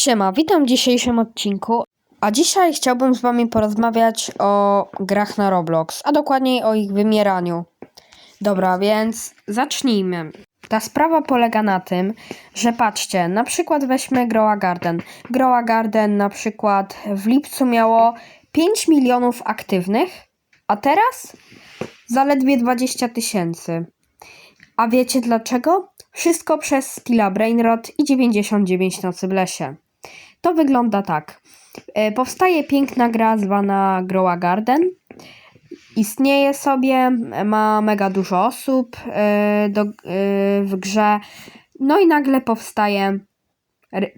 Siema, witam w dzisiejszym odcinku. A dzisiaj chciałbym z wami porozmawiać o grach na Roblox, a dokładniej o ich wymieraniu. Dobra, więc zacznijmy. Ta sprawa polega na tym, że patrzcie, na przykład weźmy Growa Garden. Growa Garden na przykład w lipcu miało 5 milionów aktywnych, a teraz zaledwie 20 tysięcy. A wiecie dlaczego? Wszystko przez Stila Brainrot i 99 nocy w lesie. To wygląda tak. E, Powstaje piękna gra zwana Growa Garden. Istnieje sobie, ma mega dużo osób e, do, e, w grze. No i nagle powstaje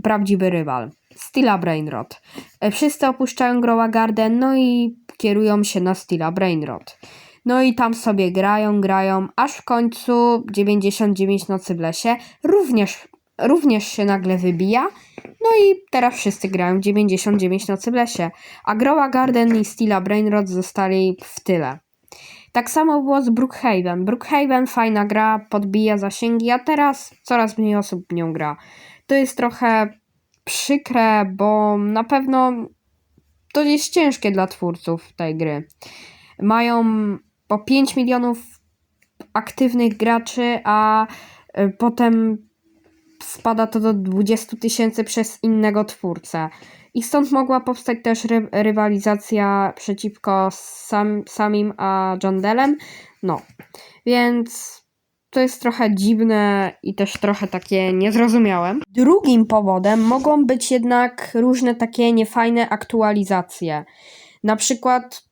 prawdziwy rywal. Stila Brainrot. E, Wszyscy opuszczają Growa Garden, no i kierują się na Stila Brainrot. No i tam sobie grają, grają, aż w końcu 99 nocy w lesie również, również się nagle wybija. No i teraz wszyscy grają 99 nocy w lesie. A Growa Garden i Stila Brainrot zostali w tyle. Tak samo było z Brookhaven. Brookhaven fajna gra, podbija zasięgi, a teraz coraz mniej osób nią gra. To jest trochę przykre, bo na pewno to jest ciężkie dla twórców tej gry. Mają po 5 milionów aktywnych graczy, a y, potem spada to do 20 tysięcy przez innego twórcę. I stąd mogła powstać też ry- rywalizacja przeciwko sam, samim a Jondelem. No, więc to jest trochę dziwne i też trochę takie niezrozumiałe. Drugim powodem mogą być jednak różne takie niefajne aktualizacje. Na przykład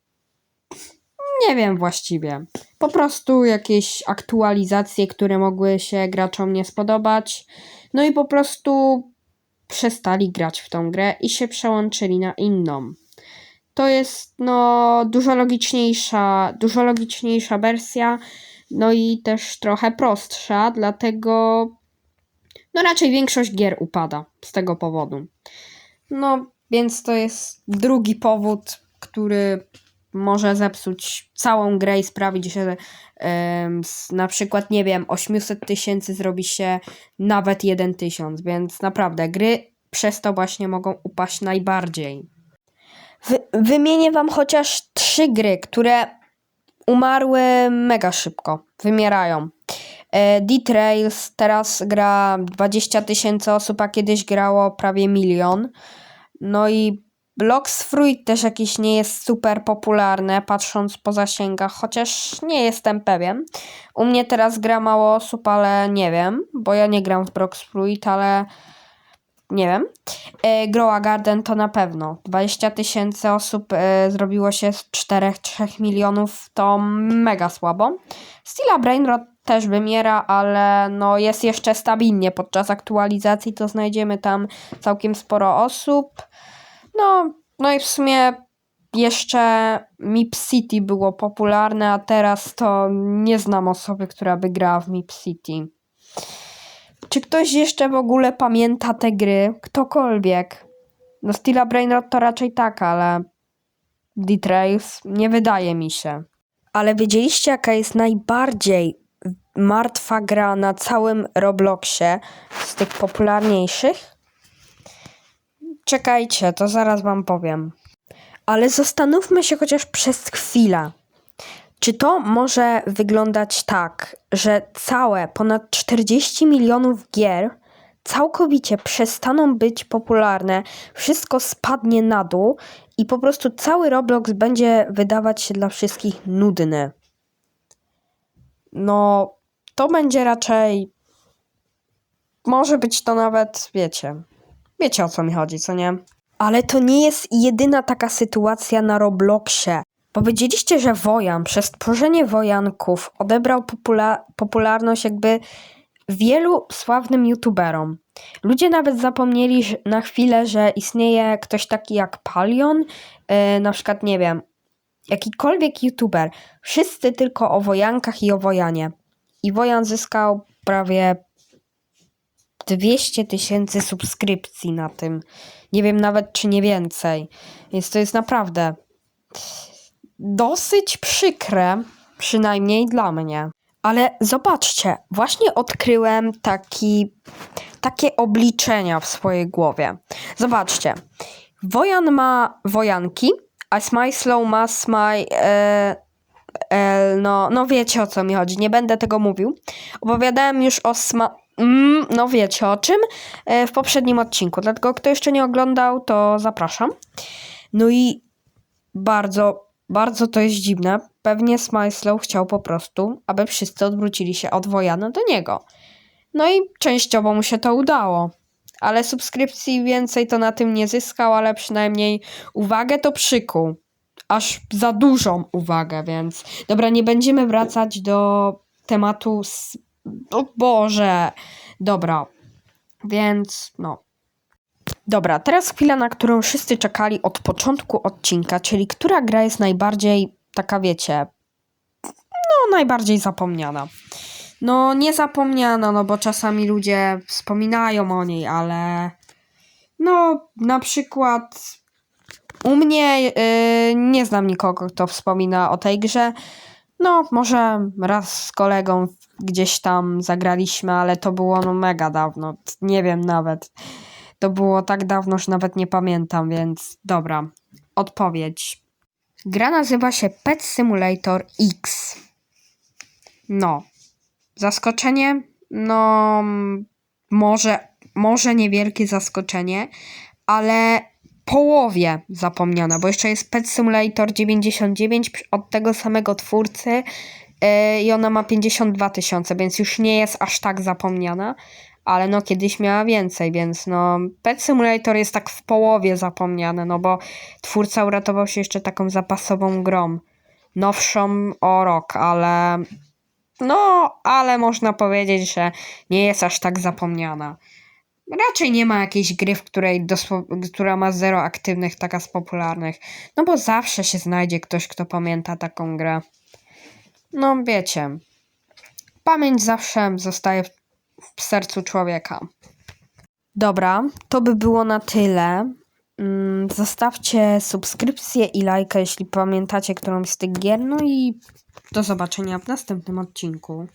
nie wiem właściwie. Po prostu jakieś aktualizacje, które mogły się graczom nie spodobać. No i po prostu przestali grać w tą grę i się przełączyli na inną. To jest no dużo logiczniejsza, dużo logiczniejsza wersja, no i też trochę prostsza, dlatego no raczej większość gier upada z tego powodu. No, więc to jest drugi powód, który może zepsuć całą grę i sprawić, że z, na przykład, nie wiem, 800 tysięcy zrobi się nawet 1 tysiąc, więc naprawdę gry przez to właśnie mogą upaść najbardziej. Wy, wymienię wam chociaż trzy gry, które umarły mega szybko, wymierają. E, D-Trails teraz gra 20 tysięcy osób, a kiedyś grało prawie milion. No i Blocks Fruit też jakiś nie jest super popularny, patrząc po zasięgach, chociaż nie jestem pewien. U mnie teraz gra mało osób, ale nie wiem, bo ja nie gram w Blocks Fruit, ale nie wiem. E, Growa Garden to na pewno. 20 tysięcy osób e, zrobiło się z 4-3 milionów, to mega słabo. Stila Brainrot też wymiera, ale no jest jeszcze stabilnie. Podczas aktualizacji to znajdziemy tam całkiem sporo osób. No, no i w sumie jeszcze Mip City było popularne, a teraz to nie znam osoby, która by grała w Mip City. Czy ktoś jeszcze w ogóle pamięta te gry? Ktokolwiek. No Stila Brainrot to raczej tak, ale D-Trails nie wydaje mi się. Ale wiedzieliście jaka jest najbardziej martwa gra na całym Robloxie z tych popularniejszych? Czekajcie, to zaraz wam powiem. Ale zastanówmy się chociaż przez chwilę. Czy to może wyglądać tak, że całe ponad 40 milionów gier całkowicie przestaną być popularne, wszystko spadnie na dół i po prostu cały Roblox będzie wydawać się dla wszystkich nudny? No, to będzie raczej. Może być to nawet, wiecie. Wiecie o co mi chodzi, co nie? Ale to nie jest jedyna taka sytuacja na Robloxie. Powiedzieliście, że Wojan przez tworzenie Wojanków odebrał popula- popularność jakby wielu sławnym youtuberom. Ludzie nawet zapomnieli na chwilę, że istnieje ktoś taki jak Palion, yy, na przykład, nie wiem, jakikolwiek youtuber. Wszyscy tylko o Wojankach i o Wojanie. I Wojan zyskał prawie 200 tysięcy subskrypcji na tym. Nie wiem nawet, czy nie więcej. Więc to jest naprawdę dosyć przykre, przynajmniej dla mnie. Ale zobaczcie, właśnie odkryłem taki, takie obliczenia w swojej głowie. Zobaczcie. Wojan ma wojanki, a Smyslow ma smaj... E, e, no, no wiecie o co mi chodzi, nie będę tego mówił. Opowiadałem już o sma... Mm, no wiecie o czym e, w poprzednim odcinku, dlatego kto jeszcze nie oglądał, to zapraszam. No i bardzo, bardzo to jest dziwne. Pewnie Smyslow chciał po prostu, aby wszyscy odwrócili się od Wojana do niego. No i częściowo mu się to udało. Ale subskrypcji więcej to na tym nie zyskał, ale przynajmniej uwagę to przykuł. Aż za dużą uwagę, więc dobra, nie będziemy wracać do tematu. O Boże! Dobra, więc no. Dobra, teraz chwila, na którą wszyscy czekali od początku odcinka, czyli która gra jest najbardziej taka, wiecie, no najbardziej zapomniana. No nie zapomniana, no bo czasami ludzie wspominają o niej, ale no na przykład u mnie yy, nie znam nikogo, kto wspomina o tej grze. No, może raz z kolegą gdzieś tam zagraliśmy, ale to było no mega dawno. Nie wiem nawet. To było tak dawno, że nawet nie pamiętam, więc dobra. Odpowiedź. Gra nazywa się Pet Simulator X. No. Zaskoczenie? No, może, może niewielkie zaskoczenie, ale połowie zapomniana, bo jeszcze jest Pet Simulator 99 od tego samego twórcy yy, i ona ma 52 tysiące, więc już nie jest aż tak zapomniana, ale no kiedyś miała więcej, więc no Pet Simulator jest tak w połowie zapomniany, no bo twórca uratował się jeszcze taką zapasową grą, nowszą o rok, ale no, ale można powiedzieć, że nie jest aż tak zapomniana. Raczej nie ma jakiejś gry, w której która ma zero aktywnych, taka z popularnych. No bo zawsze się znajdzie ktoś, kto pamięta taką grę. No wiecie. Pamięć zawsze zostaje w- sercu człowieka. Dobra, to by było na tyle. Mm, Zostawcie subskrypcję i lajka, jeśli pamiętacie którąś z tych gier. No i do zobaczenia w następnym odcinku.